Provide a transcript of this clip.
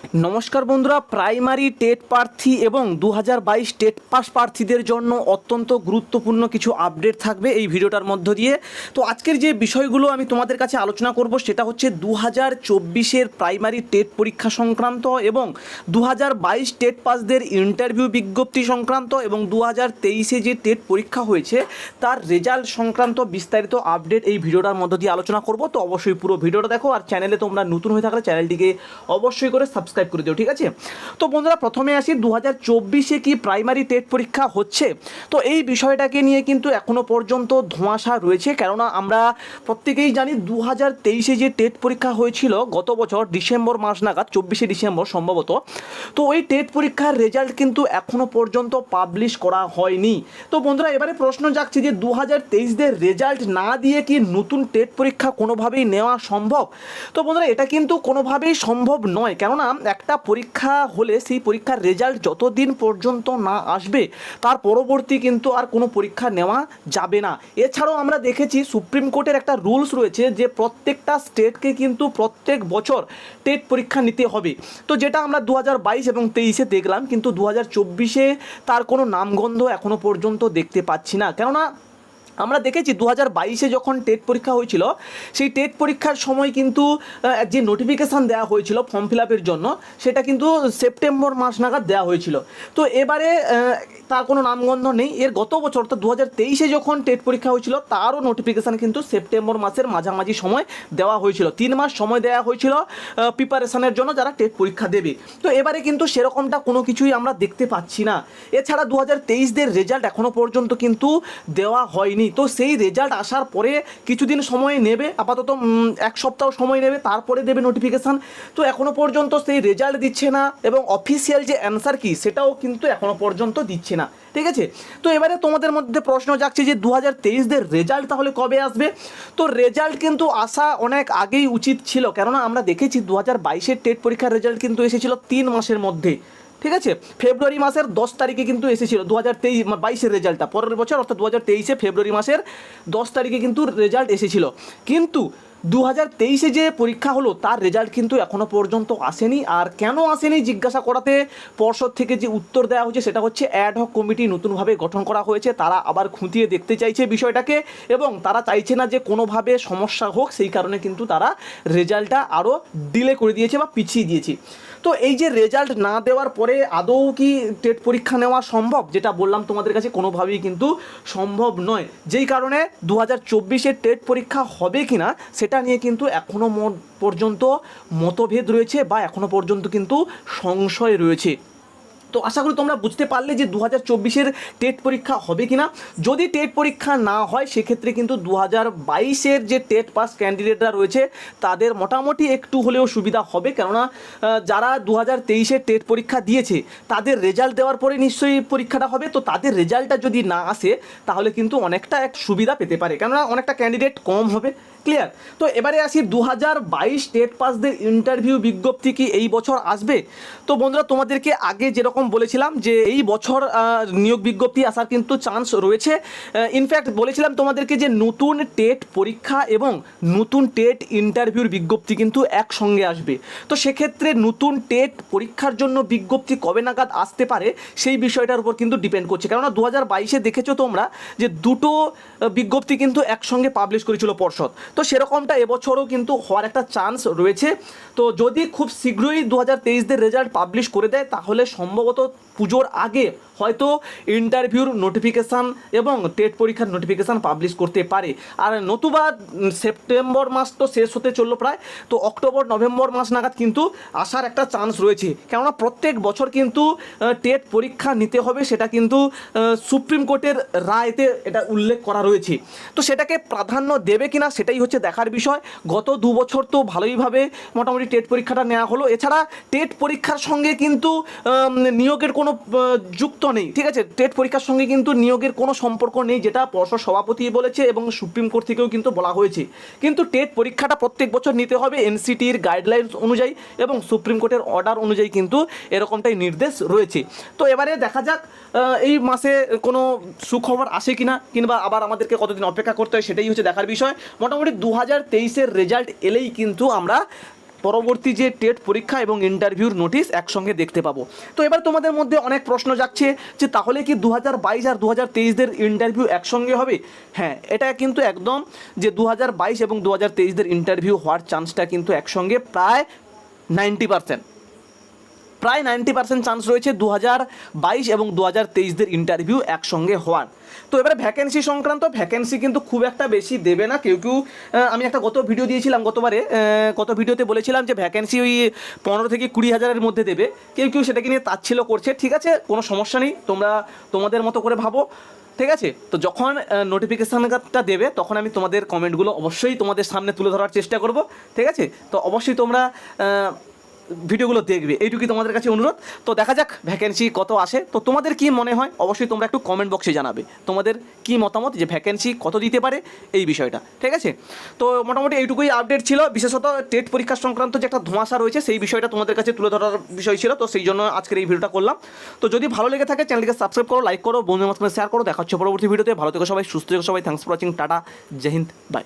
নমস্কার বন্ধুরা, primary TET প্রার্থী এবং দু টেট পাস প্রার্থীদের জন্য অত্যন্ত গুরুত্বপূর্ণ কিছু আপডেট থাকবে এই ভিডিওটার মধ্য দিয়ে। তো আজকের যে বিষয়গুলো আমি তোমাদের কাছে আলোচনা করব সেটা হচ্ছে দু হাজার চব্বিশের প্রাইমারি টেট পরীক্ষা সংক্রান্ত এবং দু হাজার বাইশ টেট পাসদের ইন্টারভিউ বিজ্ঞপ্তি সংক্রান্ত এবং দু হাজার যে টেট পরীক্ষা হয়েছে তার রেজাল্ট সংক্রান্ত বিস্তারিত আপডেট এই ভিডিওটার মধ্য দিয়ে আলোচনা করব। তো অবশ্যই পুরো ভিডিওটা দেখো আর চ্যানেলে তোমরা নতুন হয়ে থাকলে চ্যানেলটিকে অবশ্যই করে সাবস্ক্রাইব করে দিও, ঠিক আছে? তো বন্ধুরা, প্রথমে আসি দু হাজার চব্বিশে কি প্রাইমারি টেট পরীক্ষা হচ্ছে? তো এই বিষয়টাকে নিয়ে কিন্তু এখনও পর্যন্ত ধোঁয়াশা রয়েছে, কেননা আমরা প্রত্যেকেই জানি দু হাজার তেইশে যে টেট পরীক্ষা হয়েছিল গত বছর, ডিসেম্বর মাস নাগাদ, চব্বিশে ডিসেম্বর সম্ভবত, তো ওই টেট পরীক্ষার রেজাল্ট কিন্তু এখনও পর্যন্ত পাবলিশ করা হয়নি। তো বন্ধুরা, এবারে প্রশ্ন জাগছে যে দু হাজার তেইশদের রেজাল্ট না দিয়ে কি নতুন টেট পরীক্ষা কোনোভাবেই নেওয়া সম্ভব? তো বন্ধুরা, এটা কিন্তু কোনোভাবেই সম্ভব নয়, কেননা একটা পরীক্ষা হলে সেই পরীক্ষার রেজাল্ট যতদিন পর্যন্ত না আসবে, তার পরবর্তী কিন্তু আর কোনো পরীক্ষা নেওয়া যাবে না। এছাড়াও আমরা দেখেছি সুপ্রিম কোর্টের একটা রুলস রয়েছে যে প্রত্যেকটা স্টেটকে কিন্তু প্রত্যেক বছর টেট পরীক্ষা নিতে হবে। তো যেটা আমরা দু এবং তেইশে দেখলাম, কিন্তু দু হাজার তার কোনো নামগন্ধ এখনও পর্যন্ত দেখতে পাচ্ছি না। কেননা আমরা দেখেছি দু হাজার বাইশে যখন টেট পরীক্ষা হয়েছিল, সেই টেট পরীক্ষার সময় কিন্তু যে নোটিফিকেশান দেওয়া হয়েছিল ফর্ম ফিল আপের জন্য, সেটা কিন্তু সেপ্টেম্বর মাস নাগাদ দেওয়া হয়েছিল। তো এবারে তার কোনো নামগন্ধ নেই। এর গত বছর তো দু হাজার তেইশে যখন টেট পরীক্ষা হয়েছিল, তারও নোটিফিকেশান কিন্তু সেপ্টেম্বর মাসের মাঝামাঝি সময় দেওয়া হয়েছিল। তিন মাস সময় দেওয়া হয়েছিল প্রিপারেশানের জন্য যারা টেট পরীক্ষা দেবে। তো এবারে কিন্তু সেরকমটা কোনো কিছুই আমরা দেখতে পাচ্ছি না। এছাড়া দু হাজার তেইশদের রেজাল্ট এখনও পর্যন্ত কিন্তু দেওয়া হয়নি। তো সেই রেজাল্ট আসার পরে কিছুদিন সময় নেবে, আপাতত এক সপ্তাহ সময় নেবে, তারপরে দেবে নোটিফিকেশান তো এখনও পর্যন্ত সেই রেজাল্ট দিচ্ছে না এবং অফিসিয়াল যে অ্যান্সার কি সেটাও কিন্তু এখনও পর্যন্ত দিচ্ছে না। ঠিক আছে? তো এবারে তোমাদের মধ্যে প্রশ্ন জাগছে যে দু হাজার তেইশদের রেজাল্ট তাহলে কবে আসবে? তো রেজাল্ট কিন্তু আসা অনেক আগেই উচিত ছিল, কেননা আমরা দেখেছি দু হাজার বাইশের টেট পরীক্ষার রেজাল্ট কিন্তু এসেছিল তিন মাসের মধ্যে। ঠিক আছে? ফেব্রুয়ারি মাসের দশ তারিখে কিন্তু এসেছিল দু হাজার তেইশ বাইশের রেজাল্টটা পরের বছর, অর্থাৎ দু হাজার তেইশে ফেব্রুয়ারি মাসের দশ তারিখে কিন্তু রেজাল্ট এসেছিল। কিন্তু দু হাজার তেইশে যে পরীক্ষা হলো, তার রেজাল্ট কিন্তু এখনও পর্যন্ত আসেনি। আর কেন আসেনি জিজ্ঞাসা করাতে পর্ষদ থেকে যে উত্তর দেওয়া হয়েছে, সেটা হচ্ছে অ্যাড হক কমিটি নতুনভাবে গঠন করা হয়েছে। তারা আবার খুঁটিয়ে দেখতে চাইছে বিষয়টাকে, এবং তারা চাইছে না যে কোনোভাবে সমস্যা হোক, সেই কারণে কিন্তু তারা রেজাল্টটা আরও ডিলে করে দিয়েছে বা পিছিয়ে দিয়েছে। তো এই যে রেজাল্ট না দেওয়ার পরে আদৌ কি টেট পরীক্ষা নেওয়া সম্ভব? যেটা বললাম তোমাদের কাছে কোনোভাবেই কিন্তু সম্ভব নয়। যেই কারণে দু হাজার টেট পরীক্ষা হবে কি না সেটা নিয়ে কিন্তু এখনও পর্যন্ত মতভেদ রয়েছে বা এখনও পর্যন্ত কিন্তু সংশয় রয়েছে। তো আশা করি তোমরা বুঝতে পারলে যে দু হাজার চব্বিশের টেট পরীক্ষা হবে কি না যদি টেট পরীক্ষা না হয়, সেক্ষেত্রে কিন্তু দু হাজার বাইশের যে টেট পাস ক্যান্ডিডেটরা রয়েছে, তাদের মোটামুটি একটু হলেও সুবিধা হবে। কেননা যারা দু হাজার তেইশের টেট পরীক্ষা দিয়েছে, তাদের রেজাল্ট দেওয়ার পরে নিশ্চয়ই পরীক্ষাটা হবে। তো তাদের রেজাল্টটা যদি না আসে, তাহলে কিন্তু অনেকটা এক সুবিধা পেতে পারে। কেননা, অনেকটা ক্যান্ডিডেট কম হবে। ক্লিয়ার তো এবারে আসি দু হাজার বাইশ টেট পাসদের ইন্টারভিউ বিজ্ঞপ্তি কি এই বছর আসবে? তো বন্ধুরা, তোমাদেরকে আগে যেরকম বলেছিলাম যে এই বছর নিয়োগ বিজ্ঞপ্তি আসার কিন্তু চান্স রয়েছে। ইনফ্যাক্ট বলেছিলাম তোমাদেরকে যে নতুন টেট পরীক্ষা এবং নতুন টেট ইন্টারভিউর বিজ্ঞপ্তি কিন্তু একসঙ্গে আসবে। তো সেক্ষেত্রে নতুন টেট পরীক্ষার জন্য বিজ্ঞপ্তি কবে নাগাদ আসতে পারে সেই বিষয়টার উপর কিন্তু ডিপেন্ড করছে। কেননা দু হাজার বাইশে দেখেছ তোমরা যে দুটো বিজ্ঞপ্তি কিন্তু একসঙ্গে পাবলিশ করেছিল পর্ষদ। তো সেরকমটা এবছরও কিন্তু হওয়ার একটা চান্স রয়েছে। তো যদি খুব শীঘ্রই দু হাজার তেইশদের রেজাল্ট পাবলিশ করে দেয়, তাহলে সম্ভবত পুজোর আগে হয়তো ইন্টারভিউর নোটিফিকেশান এবং টেট পরীক্ষার নোটিফিকেশান পাবলিশ করতে পারে। আর নতুবা সেপ্টেম্বর মাস তো শেষ হতে চলল প্রায়, তো অক্টোবর, নভেম্বর মাস নাগাদ কিন্তু আসার একটা চান্স রয়েছে। কেননা প্রত্যেক বছর কিন্তু টেট পরীক্ষা নিতে হবে সেটা কিন্তু সুপ্রিম কোর্টের রায়তে এটা উল্লেখ করা রয়েছে। তো সেটাকে প্রাধান্য দেবে কিনা সেটাই হচ্ছে দেখার বিষয়। গত দু বছর তো ভালোইভাবে মোটামুটি টেট পরীক্ষাটা নেওয়া হলো। এছাড়া টেট পরীক্ষার সঙ্গে কিন্তু নিয়োগের কোনো যুক্ত নেই। ঠিক আছে? টেট পরীক্ষার সঙ্গে কিন্তু নিয়োগের কোনো সম্পর্ক নেই, যেটা পর্ষদ সভাপতি বলেছে এবং সুপ্রিম কোর্ট থেকেও কিন্তু বলা হয়েছে। কিন্তু টেট পরীক্ষাটা প্রত্যেক বছর নিতে হবে এনসিটির গাইডলাইন্স অনুযায়ী এবং সুপ্রিম কোর্টের অর্ডার অনুযায়ী কিন্তু এরকমটাই নির্দেশ রয়েছে। তো এবারে দেখা যাক এই মাসে কোনো সুখবর আসে কিনা, কিংবা আবার আমাদেরকে কতদিন অপেক্ষা করতে হয় সেটাই হচ্ছে দেখার বিষয়। মোটামুটি দু হাজার তেইশের রেজাল্ট এলেই কিন্তু আমরা পরবর্তী যে টেট পরীক্ষা এবং ইন্টারভিউর নোটিশ একসঙ্গে দেখতে পাবো। তো এবার তোমাদের মধ্যে অনেক প্রশ্ন যাচ্ছে যে তাহলে কি দু হাজার বাইশ আর দু হাজার তেইশদের ইন্টারভিউ একসঙ্গে হবে? হ্যাঁ এটা কিন্তু একদম যে দু হাজার বাইশ এবং দু হাজার তেইশদের ইন্টারভিউ হওয়ার চান্সটা কিন্তু একসঙ্গে প্রায় নাইনটি পার্সেন্ট প্রায় নাইনটি পার্সেন্ট চান্স রয়েছে দু বাইশ এবং দু হাজার তেইশদের ইন্টারভিউ একসঙ্গে হওয়ার। তো এবারে ভ্যাকেন্সি সংক্রান্ত ভ্যাকেন্সি কিন্তু খুব একটা বেশি দেবে না। কেউ কেউ আমি একটা গত ভিডিও দিয়েছিলাম গতবারে গত ভিডিওতে বলেছিলাম যে ভ্যাকেন্সি ওই পনেরো থেকে কুড়ি হাজারের মধ্যে দেবে। কেউ কেউ সেটাকে নিয়ে তাচ্ছিল করছে। ঠিক আছে, কোনো সমস্যা নেই, তোমরা তোমাদের মতো করে ভাবো। ঠিক আছে, তো যখন নোটিফিকেশানটা দেবে, তখন আমি তোমাদের কমেন্টগুলো অবশ্যই তোমাদের সামনে তুলে ধরার চেষ্টা করব। ঠিক আছে, তো অবশ্যই তোমরা ভিডিওগুলো দেখবে। এইটুকুই তোমাদের কাছে অনুরোধ। তো দেখা যাক ভ্যাকেন্সি কত আসে। তো তোমাদের কি মনে হয়? অবশ্যই তোমরা একটু কমেন্ট বক্সে জানাবে। তোমাদের কি মতামত যে ভ্যাকেন্সি কত দিতে পারে? এই বিষয়টা। ঠিক আছে? তো মোটামুটি এইটুকুই আপডেট ছিল। বিশেষত টেট পরীক্ষা সংক্রান্ত যে একটা ধোঁয়াশা রয়েছে, সেই বিষয়টা তোমাদের কাছে তুলে ধরার বিষয় ছিল। তো সেই জন্য আজকের এই ভিডিওটা করলাম। তো যদি ভালো লেগে থাকে চ্যানেলকে সাবস্ক্রাইব করো লাইক করো, বন্ধুদের মাধ্যমে শেয়ার করো। দেখা হচ্ছে পরবর্তী ভিডিওতে। ভালো থেকে সবাই, সুস্থ থেকো সবাই। Thanks for watching tata. Jai Hind. Bye